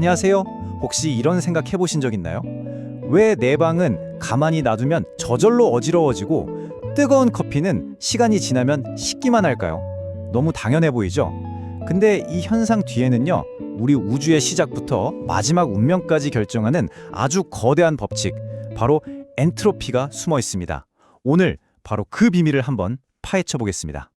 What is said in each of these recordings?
안녕하세요. 혹시 이런 생각 해보신 적 있나요? 왜 내 방은 가만히 놔두면 저절로 어지러워지고 뜨거운 커피는 시간이 지나면 식기만 할까요? 너무 당연해 보이죠? 근데 이 현상 뒤에는요, 우리 우주의 시작부터 마지막 운명까지 결정하는 아주 거대한 법칙, 바로 엔트로피가 숨어 있습니다. 오늘 바로 그 비밀을 한번 파헤쳐 보겠습니다.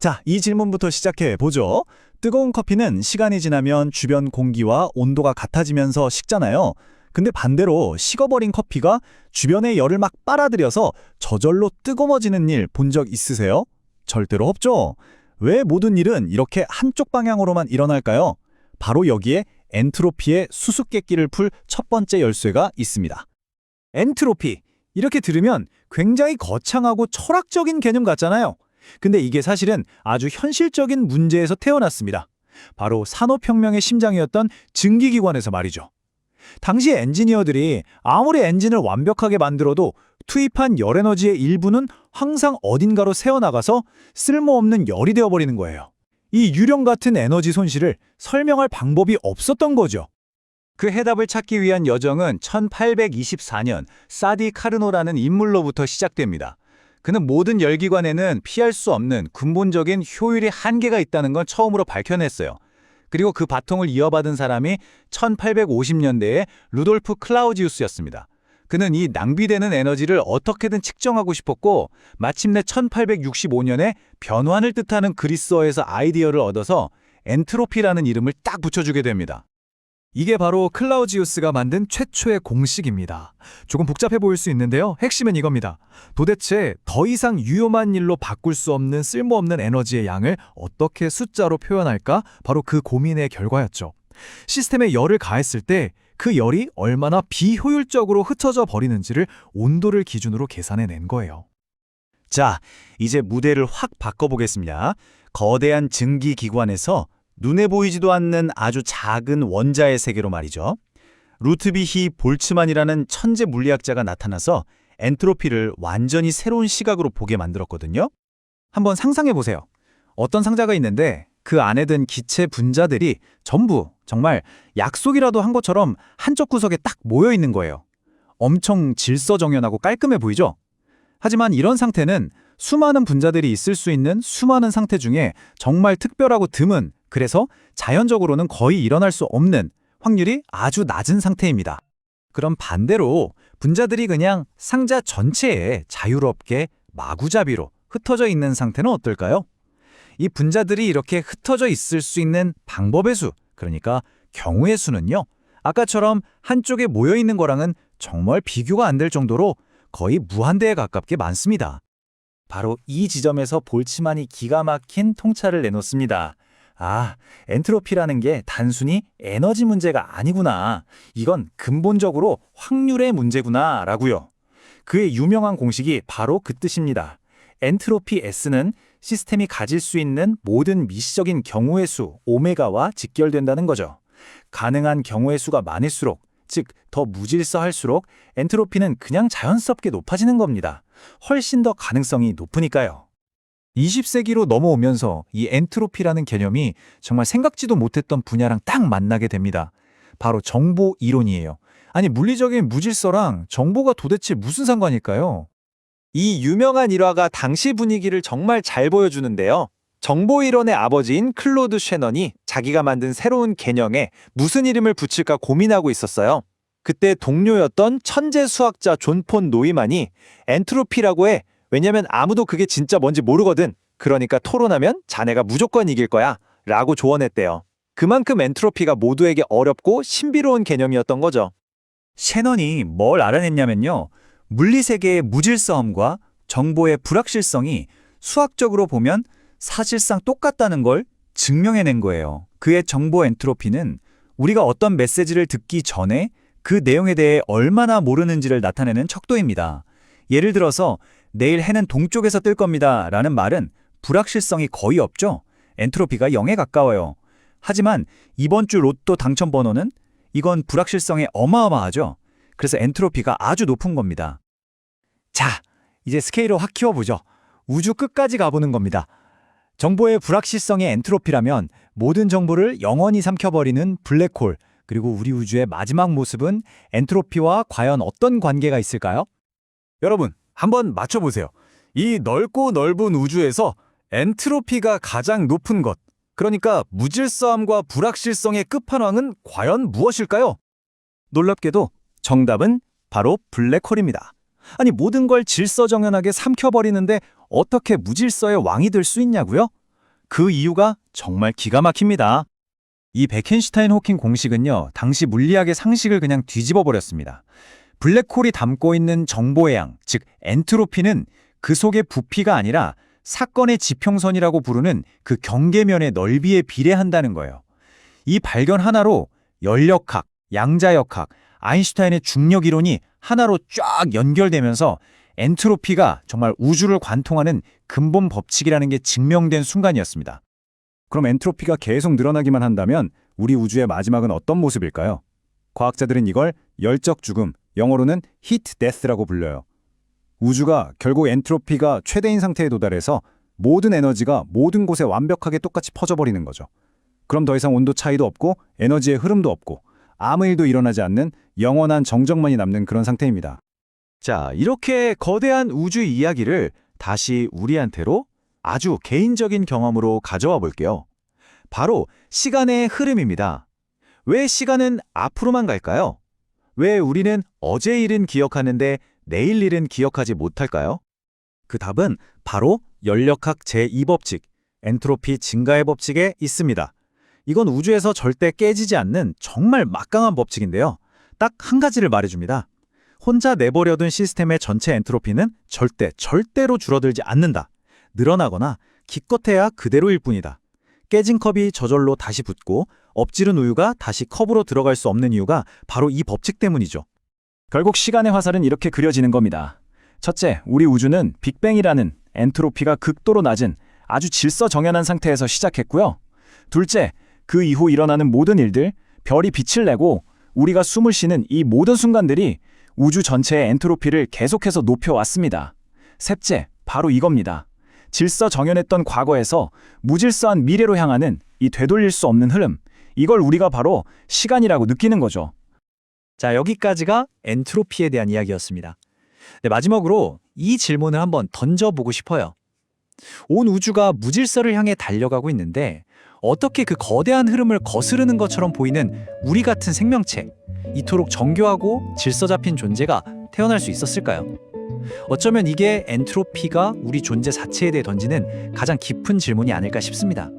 자, 이 질문부터 시작해 보죠. 뜨거운 커피는 시간이 지나면 주변 공기와 온도가 같아지면서 식잖아요. 근데 반대로 식어버린 커피가 주변의 열을 막 빨아들여서 저절로 뜨거워지는 일 본 적 있으세요? 절대로 없죠. 왜 모든 일은 이렇게 한쪽 방향으로만 일어날까요? 바로 여기에 엔트로피의 수수께끼를 풀 첫 번째 열쇠가 있습니다. 엔트로피. 이렇게 들으면 굉장히 거창하고 철학적인 개념 같잖아요. 근데 이게 사실은 아주 현실적인 문제에서 태어났습니다. 바로 산업혁명의 심장이었던 증기기관에서 말이죠. 당시 엔지니어들이 아무리 엔진을 완벽하게 만들어도 투입한 열에너지의 일부는 항상 어딘가로 새어나가서 쓸모없는 열이 되어버리는 거예요. 이 유령 같은 에너지 손실을 설명할 방법이 없었던 거죠. 그 해답을 찾기 위한 여정은 1824년 사디 카르노라는 인물로부터 시작됩니다. 그는 모든 열기관에는 피할 수 없는 근본적인 효율의 한계가 있다는 건 처음으로 밝혀냈어요. 그리고 그 바통을 이어받은 사람이 1850년대에 루돌프 클라우지우스였습니다. 그는 이 낭비되는 에너지를 어떻게든 측정하고 싶었고 마침내 1865년에 변환을 뜻하는 그리스어에서 아이디어를 얻어서 엔트로피라는 이름을 딱 붙여주게 됩니다. 이게 바로 클라우지우스가 만든 최초의 공식입니다. 조금 복잡해 보일 수 있는데요. 핵심은 이겁니다. 도대체 더 이상 유용한 일로 바꿀 수 없는 쓸모없는 에너지의 양을 어떻게 숫자로 표현할까? 바로 그 고민의 결과였죠. 시스템에 열을 가했을 때 그 열이 얼마나 비효율적으로 흩어져 버리는지를 온도를 기준으로 계산해 낸 거예요. 자, 이제 무대를 확 바꿔보겠습니다. 거대한 증기기관에서 눈에 보이지도 않는 아주 작은 원자의 세계로 말이죠. 루트비히 볼츠만이라는 천재 물리학자가 나타나서 엔트로피를 완전히 새로운 시각으로 보게 만들었거든요. 한번 상상해 보세요. 어떤 상자가 있는데 그 안에 든 기체 분자들이 전부 정말 약속이라도 한 것처럼 한쪽 구석에 딱 모여 있는 거예요. 엄청 질서정연하고 깔끔해 보이죠? 하지만 이런 상태는 수많은 분자들이 있을 수 있는 수많은 상태 중에 정말 특별하고 드문, 그래서 자연적으로는 거의 일어날 수 없는 확률이 아주 낮은 상태입니다. 그럼 반대로 분자들이 그냥 상자 전체에 자유롭게 마구잡이로 흩어져 있는 상태는 어떨까요? 이 분자들이 이렇게 흩어져 있을 수 있는 방법의 수, 그러니까 경우의 수는요. 아까처럼 한쪽에 모여 있는 거랑은 정말 비교가 안 될 정도로 거의 무한대에 가깝게 많습니다. 바로 이 지점에서 볼츠만이 기가 막힌 통찰을 내놓습니다. 아, 엔트로피라는 게 단순히 에너지 문제가 아니구나. 이건 근본적으로 확률의 문제구나. 라고요. 그의 유명한 공식이 바로 그 뜻입니다. 엔트로피 S는 시스템이 가질 수 있는 모든 미시적인 경우의 수, 오메가와 직결된다는 거죠. 가능한 경우의 수가 많을수록, 즉, 더 무질서할수록 엔트로피는 그냥 자연스럽게 높아지는 겁니다. 훨씬 더 가능성이 높으니까요. 20세기로 넘어오면서 이 엔트로피라는 개념이 정말 생각지도 못했던 분야랑 딱 만나게 됩니다. 바로 정보 이론이에요. 아니, 물리적인 무질서랑 정보가 도대체 무슨 상관일까요? 이 유명한 일화가 당시 분위기를 정말 잘 보여주는데요. 정보 이론의 아버지인 클로드 쉐넌이 자기가 만든 새로운 개념에 무슨 이름을 붙일까 고민하고 있었어요. 그때 동료였던 천재 수학자 존 폰 노이만이 엔트로피라고 해. 왜냐면 아무도 그게 진짜 뭔지 모르거든. 그러니까 토론하면 자네가 무조건 이길 거야. 라고 조언했대요. 그만큼 엔트로피가 모두에게 어렵고 신비로운 개념이었던 거죠. 셰넌이 뭘 알아냈냐면요. 물리세계의 무질서함과 정보의 불확실성이 수학적으로 보면 사실상 똑같다는 걸 증명해낸 거예요. 그의 정보 엔트로피는 우리가 어떤 메시지를 듣기 전에 그 내용에 대해 얼마나 모르는지를 나타내는 척도입니다. 예를 들어서 내일 해는 동쪽에서 뜰 겁니다 라는 말은 불확실성이 거의 없죠. 엔트로피가 0에 가까워요. 하지만 이번 주 로또 당첨 번호는 이건 불확실성이 어마어마하죠. 그래서 엔트로피가 아주 높은 겁니다. 자, 이제 스케일을 확 키워보죠. 우주 끝까지 가보는 겁니다. 정보의 불확실성의 엔트로피라면 모든 정보를 영원히 삼켜버리는 블랙홀, 그리고 우리 우주의 마지막 모습은 엔트로피와 과연 어떤 관계가 있을까요? 여러분, 한번 맞춰보세요. 이 넓고 넓은 우주에서 엔트로피가 가장 높은 것, 그러니까 무질서함과 불확실성의 끝판왕은 과연 무엇일까요? 놀랍게도 정답은 바로 블랙홀입니다. 아니 모든 걸 질서정연하게 삼켜버리는데 어떻게 무질서의 왕이 될 수 있냐고요? 그 이유가 정말 기가 막힙니다. 이 베켄슈타인 호킹 공식은요, 당시 물리학의 상식을 그냥 뒤집어 버렸습니다. 블랙홀이 담고 있는 정보의 양, 즉 엔트로피는 그 속의 부피가 아니라 사건의 지평선이라고 부르는 그 경계면의 넓이에 비례한다는 거예요. 이 발견 하나로 연력학, 양자역학, 아인슈타인의 중력 이론이 하나로 쫙 연결되면서 엔트로피가 정말 우주를 관통하는 근본 법칙이라는 게 증명된 순간이었습니다. 그럼 엔트로피가 계속 늘어나기만 한다면 우리 우주의 마지막은 어떤 모습일까요? 과학자들은 이걸 열적 죽음, 영어로는 히트 데스라고 불려요. 우주가 결국 엔트로피가 최대인 상태에 도달해서 모든 에너지가 모든 곳에 완벽하게 똑같이 퍼져버리는 거죠. 그럼 더 이상 온도 차이도 없고 에너지의 흐름도 없고 아무 일도 일어나지 않는 영원한 정적만이 남는 그런 상태입니다. 자, 이렇게 거대한 우주 이야기를 다시 우리한테로 아주 개인적인 경험으로 가져와 볼게요. 바로 시간의 흐름입니다. 왜 시간은 앞으로만 갈까요? 왜 우리는 어제 일은 기억하는데 내일 일은 기억하지 못할까요? 그 답은 바로 연력학 제2법칙, 엔트로피 증가의 법칙에 있습니다. 이건 우주에서 절대 깨지지 않는 정말 막강한 법칙인데요. 딱 한 가지를 말해줍니다. 혼자 내버려둔 시스템의 전체 엔트로피는 절대 절대로 줄어들지 않는다. 늘어나거나 기껏해야 그대로일 뿐이다. 깨진 컵이 저절로 다시 붙고 엎지른 우유가 다시 컵으로 들어갈 수 없는 이유가 바로 이 법칙 때문이죠. 결국 시간의 화살은 이렇게 그려지는 겁니다. 첫째, 우리 우주는 빅뱅이라는 엔트로피가 극도로 낮은 아주 질서정연한 상태에서 시작했고요. 둘째, 그 이후 일어나는 모든 일들, 별이 빛을 내고 우리가 숨을 쉬는 이 모든 순간들이 우주 전체의 엔트로피를 계속해서 높여왔습니다. 셋째, 바로 이겁니다. 질서 정연했던 과거에서 무질서한 미래로 향하는 이 되돌릴 수 없는 흐름, 이걸 우리가 바로 시간이라고 느끼는 거죠. 자, 여기까지가 엔트로피에 대한 이야기였습니다. 네, 마지막으로 이 질문을 한번 던져보고 싶어요. 온 우주가 무질서를 향해 달려가고 있는데 어떻게 그 거대한 흐름을 거스르는 것처럼 보이는 우리 같은 생명체, 이토록 정교하고 질서 잡힌 존재가 태어날 수 있었을까요? 어쩌면 이게 엔트로피가 우리 존재 자체에 대해 던지는 가장 깊은 질문이 아닐까 싶습니다.